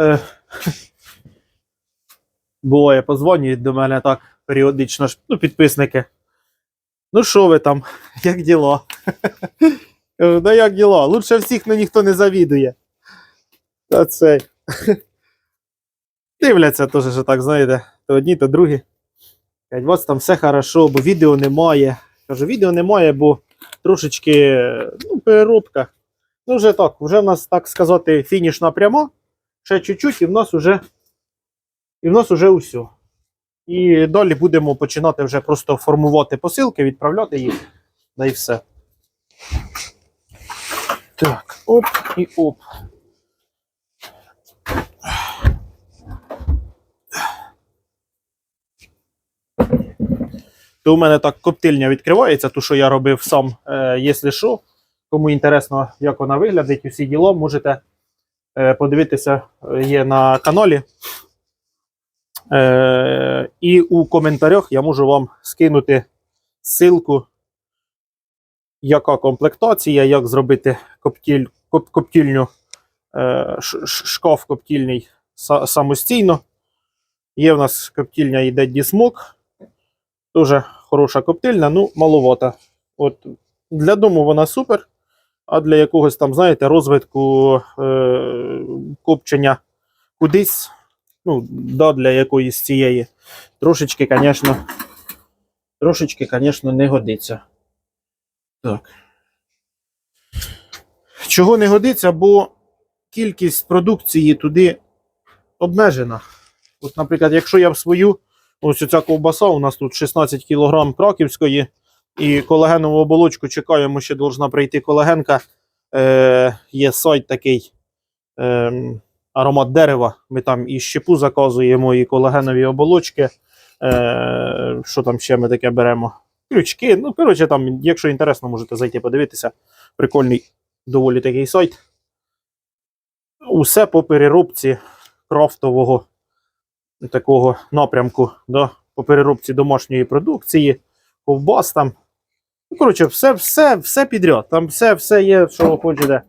Е, позвонюють до мене так періодично ну, підписники. Ну, що ви там? Як діла? Да як діла? Лучше всіх, але ніхто не завідує. Та цей. Дивляться теж, що так, знаєте, то одні, то другі. Кажуть, вас там все хорошо, бо відео немає. Кажу, відео немає, бо трошечки ну, переробка. Ну, вже так, вже в нас, так сказати, фінішна пряма. Ще чуть-чуть, і в нас уже, і в нас уже усе. І далі будемо починати вже просто формувати посилки, відправляти їх. Да і все. Так, оп і оп. То у мене так коптильня відкривається, ту, що я робив сам, е, якщо що. Кому інтересно, як вона виглядить, усі діло, можете подивитися, е, є на каналі. Е, і у коментарях я можу вам скинути ссылку, яка комплектація, як зробити коптіль, коп, коптільню, е, шкаф коптільний са- самостійно. Є в нас коптільня йде Дісмок. Дуже хороша коптильня, ну, маловата. От, для дому вона супер, а для якогось там, знаєте, розвитку е, копчення кудись, ну, да, для якоїсь цієї, трошечки, звісно, трошечки, звісно, не годиться. Так. Чого не годиться, бо кількість продукції туди обмежена. От, наприклад, якщо я в свою, ось ця ковбаса, у нас тут 16 кг краківської, і колагенову оболочку чекаємо, ще должна прийти колагенка. Е, є сайт такий е, аромат дерева. Ми там і щепу заказуємо, і колагенові оболочки. Е, що там ще ми таке беремо? Крючки. Ну, коротше, там, якщо інтересно, можете зайти подивитися. Прикольний доволі такий сайт. Усе по переробці крафтового такого напрямку, да, по переробці домашньої продукції, ковбас там. Ну, коротше, все, все, все підряд. Там все, все є, що хочете,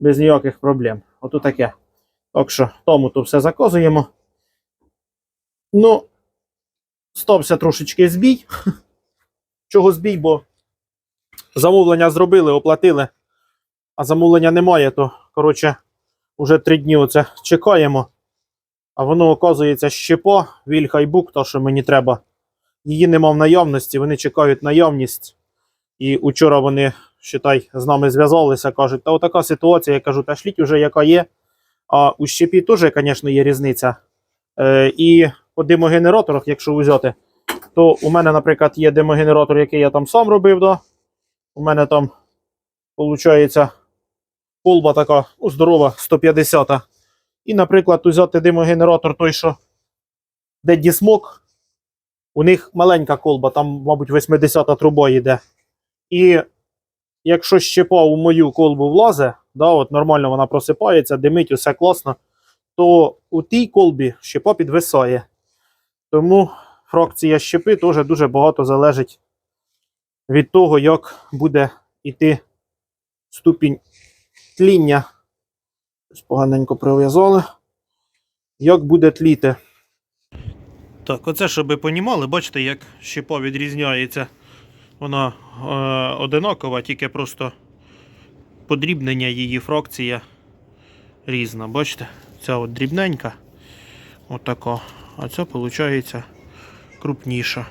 без ніяких проблем. Ото таке. Так що, тому то все заказуємо. Ну, стався трошечки збій. Чого збій, бо замовлення зробили, оплатили, а замовлення немає, то, коротше, вже три дні оце чекаємо. А воно, оказується, щепа, вільхайбук, то, що мені треба. Її нема в наявності, вони чекають наявність. І учора вони, считай, з нами зв'язалися, кажуть, та отака ситуація, я кажу, та шліть уже яка є. А у щепі теж, звісно, є різниця. Е, і по димогенераторах, якщо взяти, то у мене, наприклад, є димогенератор, який я там сам робив. Да? У мене там, виходить, колба така ну, здорова, 150. І, наприклад, взяти димогенератор той, що де дісмок, у них маленька колба, там, мабуть, 80-та труба йде. І якщо щепа у мою колбу влазе, да, от нормально вона просипається, димить, усе класно, то у тій колбі щепа підвисає. Тому фракція щепи теж дуже багато залежить від того, як буде йти ступінь тління. Поганенько прив'язали. Як буде тліти? Так, оце, щоб ви понімали, бачите, як щепа відрізняється. Вона е, одинакова, тільки просто подрібнення її фракція різна. Бачите? Ця от дрібненька. Отака. А ця, виходить, крупніша.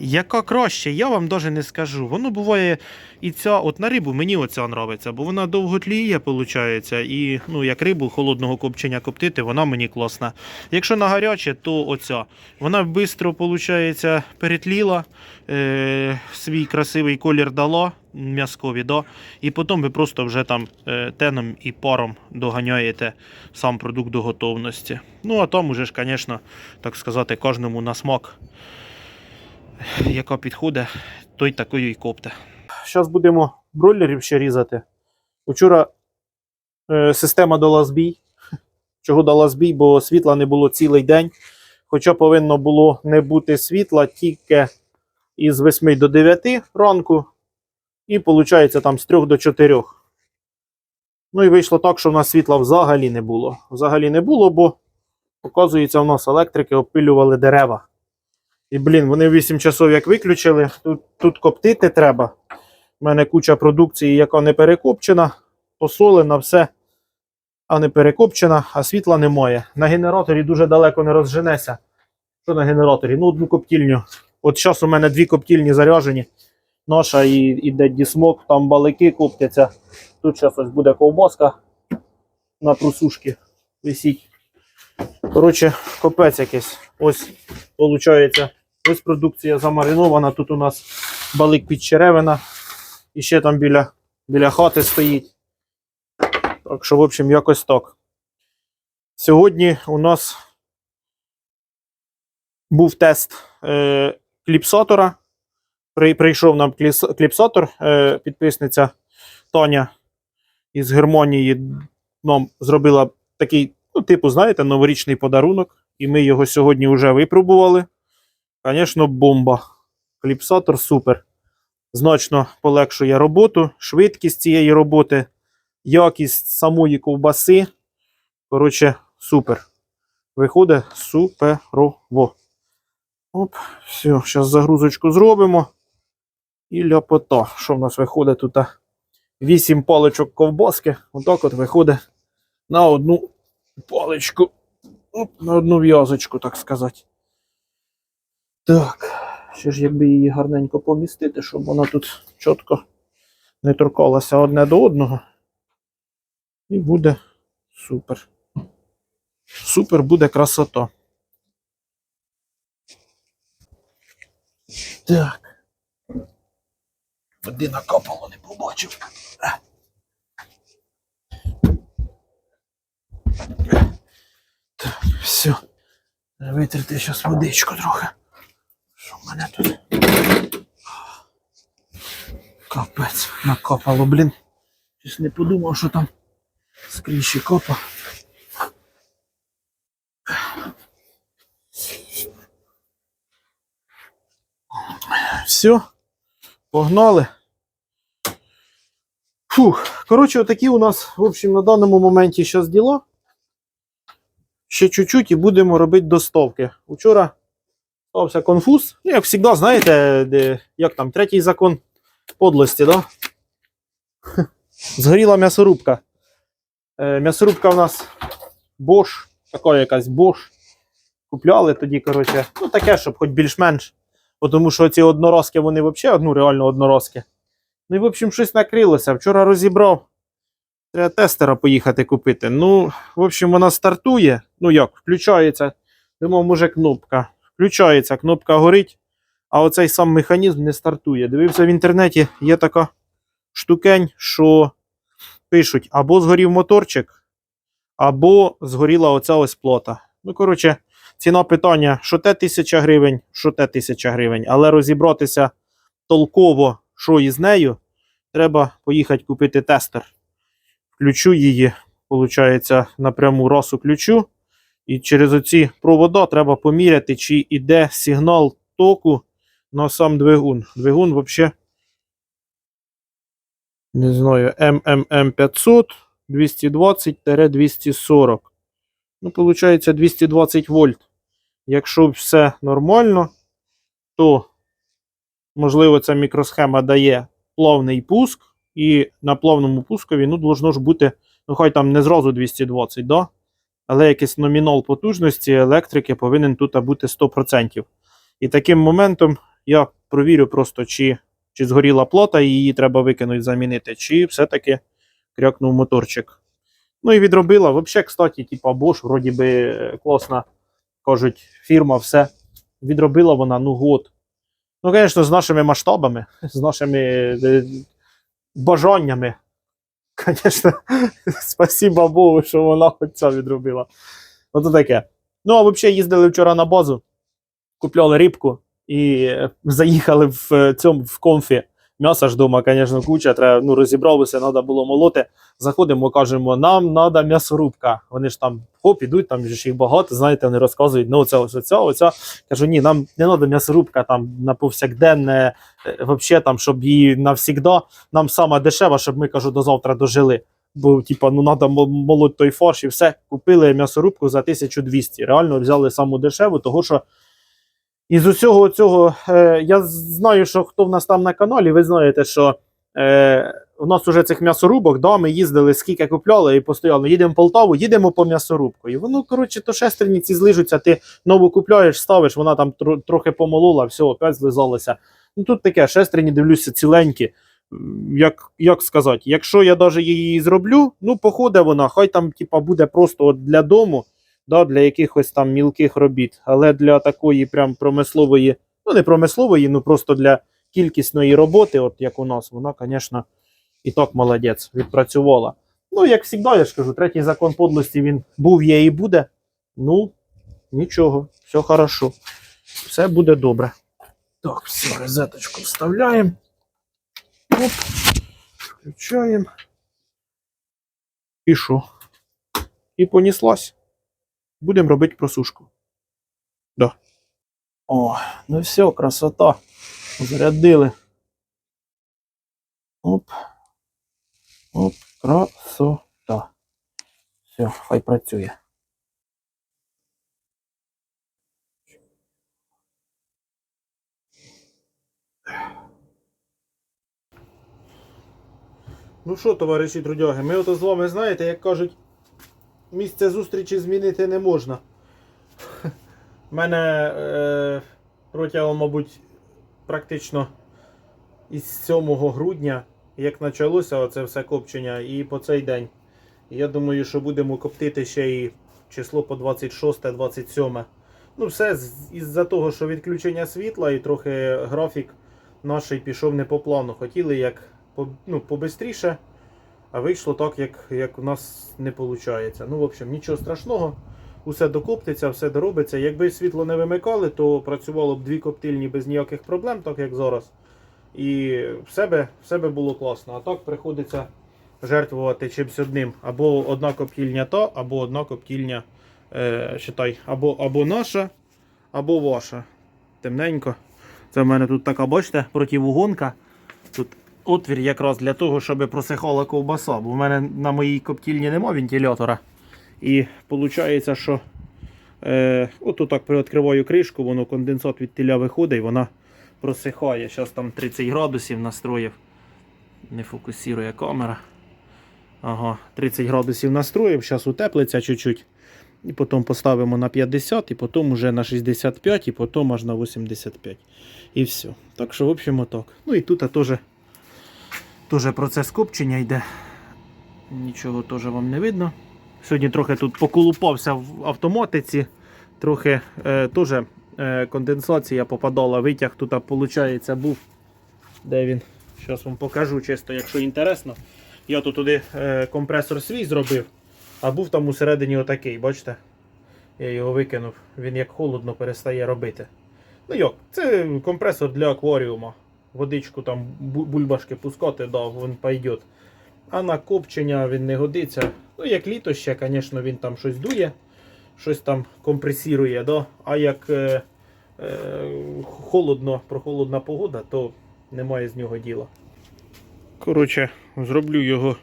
Яка краще, я вам навіть не скажу. Воно буває і ця, от на рибу мені оця нравиться, бо вона довго тліє, виходить, і ну, як рибу холодного копчення коптити, вона мені класна. Якщо на гаряче, то оця. Вона швидко, перетліла, е, свій красивий колір дала, м'язкові, да? і потім ви просто вже там е, теном і паром доганяєте сам продукт до готовності. Ну, а там уже ж, звісно, так сказати, кожному на смак яка підходить, той такою і копте. Зараз будемо бройлерів ще різати. Учора е, система дала збій. Чого дала збій, бо світла не було цілий день. Хоча повинно було не бути світла тільки із 8 до 9 ранку. І виходить там з 3 до 4. Ну і вийшло так, що в нас світла взагалі не було. Взагалі не було, бо, оказується, у нас електрики опилювали дерева. І, блін, вони 8 часов як виключили, тут, тут коптити треба. У мене куча продукції, яка не перекопчена, посолена, все, а не перекопчена, а світла немає. На генераторі дуже далеко не розженеся. Що на генераторі? Ну, одну коптільню. От зараз у мене дві коптільні заряжені. Наша і, і Дедді Смок, там балики коптяться. Тут зараз буде ковбаска на просушки висіть. Коротше, копець якийсь. Ось, виходить, ось продукція замаринована. Тут у нас балик під черевина. І ще там біля, біля хати стоїть. Так що, в общем, якось так. Сьогодні у нас був тест е, кліпсатора. При, прийшов нам кліпсатор, е, підписниця Тоня із Германії нам зробила такий, ну, типу, знаєте, новорічний подарунок. І ми його сьогодні вже випробували. Звісно, бомба. Кліпсатор супер. Значно полегшує роботу, швидкість цієї роботи, якість самої ковбаси. Коротше, супер. Виходить суперово. Оп, все, зараз загрузочку зробимо. І ляпота. Що в нас виходить тут? 8 паличок ковбаски. Отак от виходить на одну паличку. Оп, на одну в'язочку, так сказати. Так. Ще ж якби її гарненько помістити, щоб вона тут чітко не торкалася одне до одного. І буде супер. Супер буде красота. Так. Води накапало, не побачив. Так, все. Витерти зараз водичку трохи. Що в мене тут? Капець, накапало, блін. Щось не подумав, що там скрізь копа. Все, погнали. Фух, коротше, отакі у нас, в общем, на даному моменті зараз діла. Ще чуть-чуть і будемо робити доставки. Учора стався конфуз. Ну, як завжди, знаєте, де, як там, третій закон подлості, да? Згоріла м'ясорубка. Е, м'ясорубка у нас Bosch, така якась Bosch. Купляли тоді, коротше, ну таке, щоб хоч більш-менш. Тому що ці одноразки, вони взагалі ну, реально одноразки. Ну і, в общем, щось накрилося. Вчора розібрав. Треба тестера поїхати купити. Ну, в общем, вона стартує. Ну як, включається. Думав, може, кнопка. Включається, кнопка горить, а оцей сам механізм не стартує. Дивився в інтернеті, є така штукень, що пишуть: або згорів моторчик, або згоріла оця ось плота. Ну, коротше, ціна питання: що те 1000 гривень, що те 1000 гривень. Але розібратися толково, що із нею, треба поїхати купити тестер. Включу її, виходить, напряму расу ключу. І через оці провода треба поміряти, чи йде сигнал току на сам двигун. Двигун взагалі, не знаю, МММ 500 220-240. Ну, виходить, 220 вольт. Якщо все нормально, то, можливо, ця мікросхема дає плавний пуск, і на плавному пускові ну, должно ж бути, ну хай там не зразу 220, да? Але якийсь номінал потужності електрики повинен тут бути 100%. І таким моментом я провірю просто, чи, чи згоріла плота, і її треба викинути, замінити, чи все-таки крякнув моторчик. Ну і відробила. Взагалі, кстати, типа Bosch, вроді би е, класна, кажуть, фірма, все. Відробила вона, ну, год. Ну, звісно, з нашими масштабами, з нашими е, бажаннями. Звісно, спасіба Богу, що вона хоч це відробила. Ото таке. Ну, а взагалі їздили вчора на базу, купляли рибку і е, заїхали в е, цьому в комфі. М'яса ж дома, звісно, куча, треба, ну, розібралися, треба було молоти. Заходимо, кажемо, нам треба м'ясорубка. Вони ж там хоп, ідуть, там ж їх багато, знаєте, вони розказують, ну оце, ось оця, оця. Кажу, ні, нам не треба м'ясорубка там на повсякденне, е, вообще там, щоб її навсігда, нам сама дешева, щоб ми кажу, до завтра дожили. Бо, типа, ну треба молоть той фарш і все. Купили м'ясорубку за 1200. Реально взяли саму дешеву, того що із усього цього е, я знаю, що хто в нас там на каналі, ви знаєте, що е, у нас уже цих м'ясорубок, да, ми їздили, скільки купляли і постійно їдемо в Полтаву, їдемо по м'ясорубку. І воно, коротше, то шестерні ці злижуться, ти нову купляєш, ставиш, вона там тро- трохи помолола, все, опять злизалося. Ну тут таке, шестерні, дивлюся, ціленькі. Як, як сказати, якщо я навіть її зроблю, ну, походе вона, хай там, типа, буде просто от для дому, да, для якихось там мілких робіт. Але для такої прям промислової, ну не промислової, ну просто для кількісної роботи, от як у нас, вона, звісно, і так молодець, відпрацювала. Ну, як завжди, я ж кажу, третій закон подлості він був, є і буде. Ну, нічого, все хорошо. Все буде добре. Так, все, розеточку вставляємо. Оп, включаємо. І що? І поніслась. Будемо робити просушку. Да. О, ну все, красота. Зарядили. Оп. Оп, красота. Все, хай працює. Ну що, товариші трудяги, ми ото з вами знаєте, як кажуть, місце зустрічі змінити не можна. У мене е, протягом, мабуть, практично із 7 грудня, як почалося оце все копчення, і по цей день. Я думаю, що будемо коптити ще і число по 26-27. Ну, все із-за того, що відключення світла і трохи графік наш пішов не по плану. Хотіли як ну, побистріше, а вийшло так, як, як у нас не виходить. Ну, в общем, нічого страшного. Усе докоптиться, все доробиться. Якби світло не вимикали, то працювало б дві коптильні без ніяких проблем, так як зараз. І все би, все би було класно. А так приходиться жертвувати чимось одним. Або одна коптільня та, або одна коптільня, е, считай, або, або наша, або ваша. Темненько. Це в мене тут така, бачите, противогонка. Тут отвір якраз для того, щоб просихала ковбаса. Бо в мене на моїй коптільні нема вентилятора. І виходить, що е, от так приоткриваю кришку, воно конденсат від теля виходить вона просихає. Зараз там 30 градусів настроїв. Не фокусує камера. Ага, 30 градусів настроїв, зараз утеплиться чуть-чуть. І потім поставимо на 50, і потім уже на 65, і потім аж на 85. І все. Так що, в общем, отак. Ну і тут теж, теж процес копчення йде. Нічого теж вам не видно. Сьогодні трохи тут поколупався в автоматиці. Трохи е, теж конденсація попадала, витяг тут, виходить, був. Де він? Зараз вам покажу, чисто, якщо інтересно. Я тут туди е, компресор свій зробив, а був там усередині отакий, бачите? Я його викинув, він як холодно перестає робити. Ну як, це компресор для акваріума. Водичку там бульбашки пускати, да, він пойде. А на копчення він не годиться. Ну, як літо ще, звісно, він там щось дує, щось там компресірує, да? а як е, е, холодно, прохолодна погода, то немає з нього діла. Коротше, зроблю його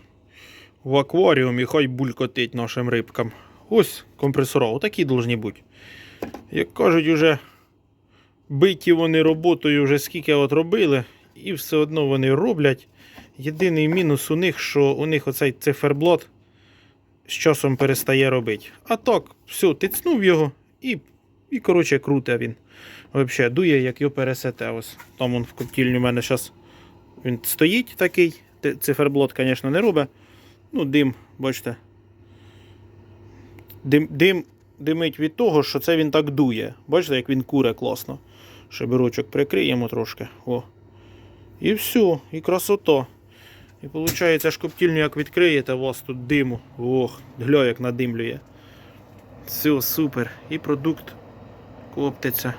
в акваріумі, хай булькотить нашим рибкам. Ось компресора, отакі повинні бути. Як кажуть, уже биті вони роботою вже скільки от робили, і все одно вони роблять. Єдиний мінус у них, що у них оцей циферблат з часом перестає робити. А так, все, тицнув його і, і коротше, круте він. Взагалі, дує, як його пересете. Ось там он в коптільні у мене зараз він стоїть такий. Т- Циферблат, звісно, не робить. Ну, дим, бачите. Дим, дим, димить від того, що це він так дує. Бачите, як він куре класно. Шибирочок прикриємо трошки. О. І все, і красота. І виходить, аж коптільню як відкриєте, у вас тут диму. Ох, гля, як надимлює. Все, супер. І продукт коптиться.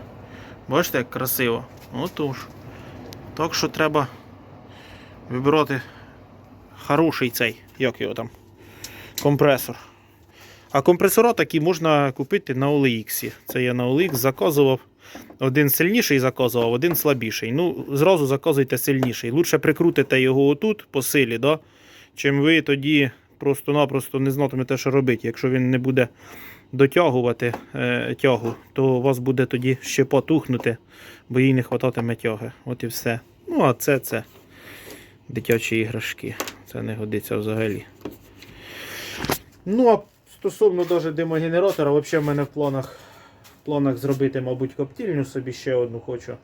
Бачите, як красиво. Отож. Так що треба вибирати хороший цей, як його там, компресор. А компресора такі можна купити на OLX. Це я на OLX заказував. Один сильніший заказував, один слабіший. Ну, зразу заказуйте сильніший. Лучше прикрутите його отут по силі, да? чим ви тоді просто-напросто не знатимете, що робити. Якщо він не буде дотягувати е, тягу, то у вас буде тоді ще потухнути, бо їй не хвататиме тяги. От і все. Ну, а це це дитячі іграшки. Це не годиться взагалі. Ну, а стосовно навіть димогенератора, взагалі в мене в планах, в планах зробити, мабуть, коптільню собі ще одну хочу.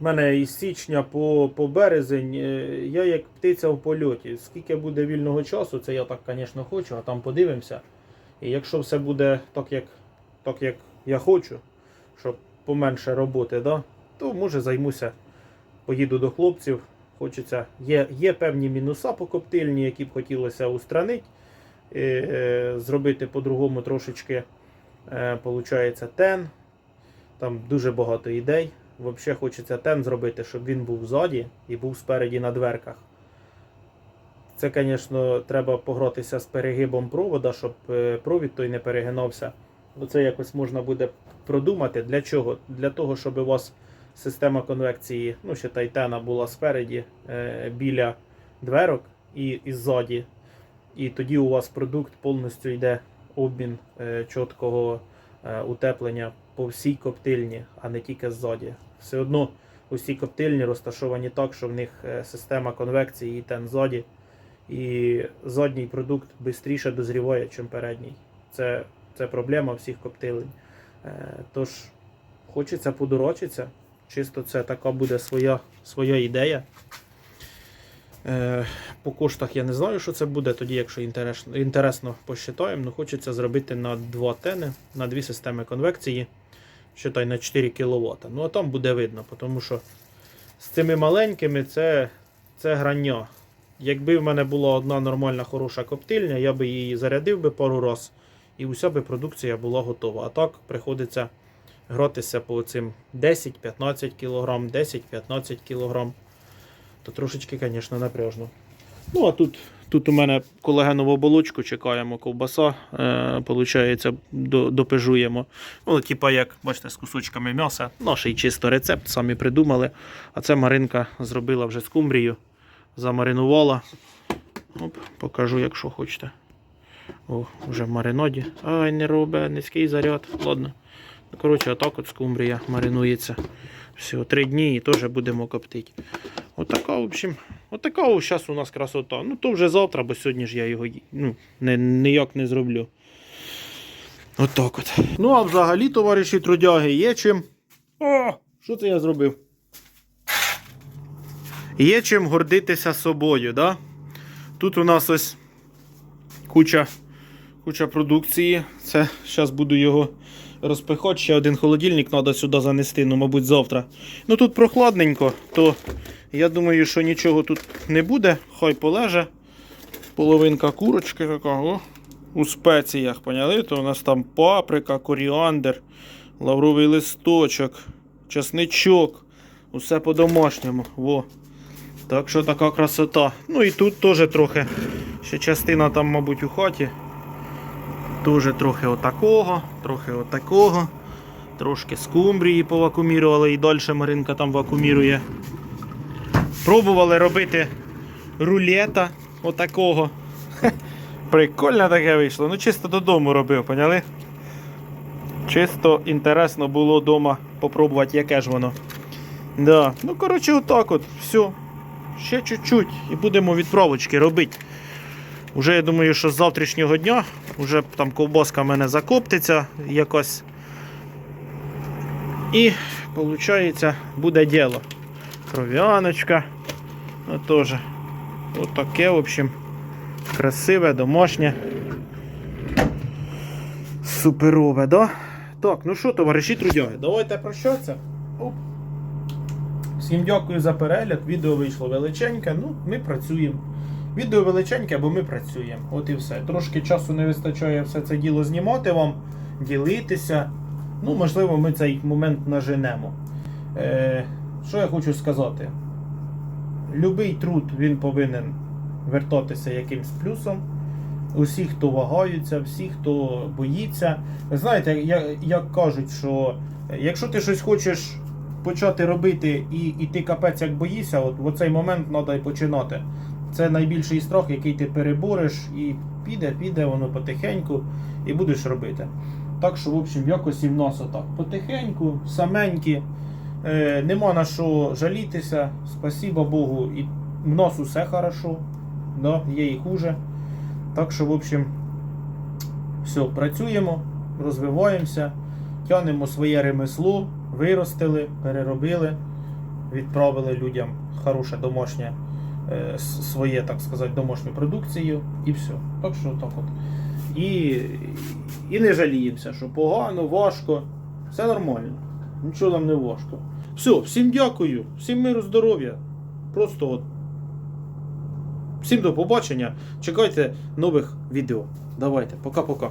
У мене із січня по, по березень е, я як птиця в польоті. Скільки буде вільного часу, це я так, звісно, хочу, а там подивимося. І якщо все буде так, як, так, як я хочу, щоб поменше роботи, да, то може займуся, поїду до хлопців. Хочеться. Є, є певні мінуса по коптильні, які б хотілося устранити, е, е, зробити по-другому трошечки, получається, тен. Там дуже багато ідей. Взагалі хочеться тен зробити, щоб він був ззаді і був спереді на дверках. Це, звісно, треба погратися з перегибом провода, щоб е, провід той не перегинався. Ну, Це якось можна буде продумати. Для чого? Для того, щоб у вас система конвекції, ну, ще тайтена була спереді, е, біля дверок і, і ззаді. І тоді у вас продукт повністю йде обмін е, чіткого е, утеплення по всій коптильні, а не тільки ззаді. Все одно усі коптильні розташовані так, що в них е, система конвекції і тен ззаді. І задній продукт швидше дозріває, ніж передній. Це, це проблема всіх коптилень. Тож хочеться подорочитися. Чисто це така буде своя, своя ідея. Е, По коштах я не знаю, що це буде, тоді, якщо інтересно, інтересно посчитаємо, ну хочеться зробити на два тени, на дві системи конвекції, считай на 4 кВт. Ну а там буде видно, тому що з цими маленькими це, це грання. Якби в мене була одна нормальна хороша коптильня, я би її зарядив би пару раз, і уся би продукція була готова. А так приходиться гратися по цим 10-15 кг, 10-15 кг. То трошечки, звісно, напряжно. Ну, а тут, тут у мене колагенову оболочку чекаємо, ковбаса, е, допежуємо. Ну, типа як, бачите, з кусочками м'яса. Наш чисто рецепт, самі придумали. А це Маринка зробила вже скумбрію, замаринувала. Оп, покажу, якщо хочете. О, вже в мариноді. Ай, не робить, низький заряд. Ладно. Коротше, отак от скумбрія маринується. Всього три дні і теж будемо коптити. Отака, в общем, отака зараз у нас красота. Ну, то вже завтра, бо сьогодні ж я його ну, не, ніяк не зроблю. Отак от. Ну, а взагалі, товариші трудяги, є чим. О! Що це я зробив? Є чим гордитися собою, да? Тут у нас ось куча, куча продукції. Це зараз буду його розпихати. Ще один холодильник треба сюди занести, ну, мабуть, завтра. Ну тут прохладненько, то я думаю, що нічого тут не буде. Хай полеже. Половинка курочки така, о, у спеціях, поняли? То у нас там паприка, коріандр, лавровий листочок, часничок. Усе по-домашньому. Во. Так що така красота. Ну і тут теж трохи. Ще частина там, мабуть, у хаті. Теж трохи отакого, трохи отакого. Трошки скумбрії повакумірували і далі Маринка там вакуумірує. Пробували робити рулета отакого. Прикольно таке вийшло. Ну чисто додому робив, поняли? Чисто інтересно було вдома попробувати, яке ж воно. Да. Ну, коротше, отак от. Все. Ще чуть-чуть і будемо відправочки робити. Уже я думаю, що з завтрашнього дня вже там ковбаска в мене закоптиться якось. І, виходить, буде діло. Кров'яночка. Ну, теж. Отаке, в общем, красиве, домашнє. Суперове, да? Так, ну що, товариші трудяги, давайте прощатися. Оп. Всім дякую за перегляд. Відео вийшло величеньке. Ну, ми працюємо. Відео величеньке, бо ми працюємо. От і все. Трошки часу не вистачає все це діло знімати вам, ділитися. Ну, можливо, ми цей момент наженемо. Е, що я хочу сказати? Любий труд він повинен вертатися якимсь плюсом. Усі, хто вагаються, всі, хто боїться. Знаєте, як, як кажуть, що якщо ти щось хочеш почати робити і, і ти капець як боїшся, от в цей момент треба і починати. Це найбільший страх, який ти перебореш, і піде, піде воно потихеньку, і будеш робити. Так що, в общем, якось і в нас отак. Потихеньку, саменькі. Е, нема на що жалітися. Спасіба Богу. І в нас усе хорошо. Да, є і хуже. Так що, в общем, все, працюємо, розвиваємося, тянемо своє ремесло, виростили, переробили, відправили людям хороше домашнє, своє, так сказати, домашню продукцію і все. Так що так от. І, і не жаліємося, що погано, важко. Все нормально. Нічого нам не важко. Все, всім дякую, всім миру, здоров'я. Просто от. Всім до побачення. Чекайте нових відео. Давайте, пока-пока.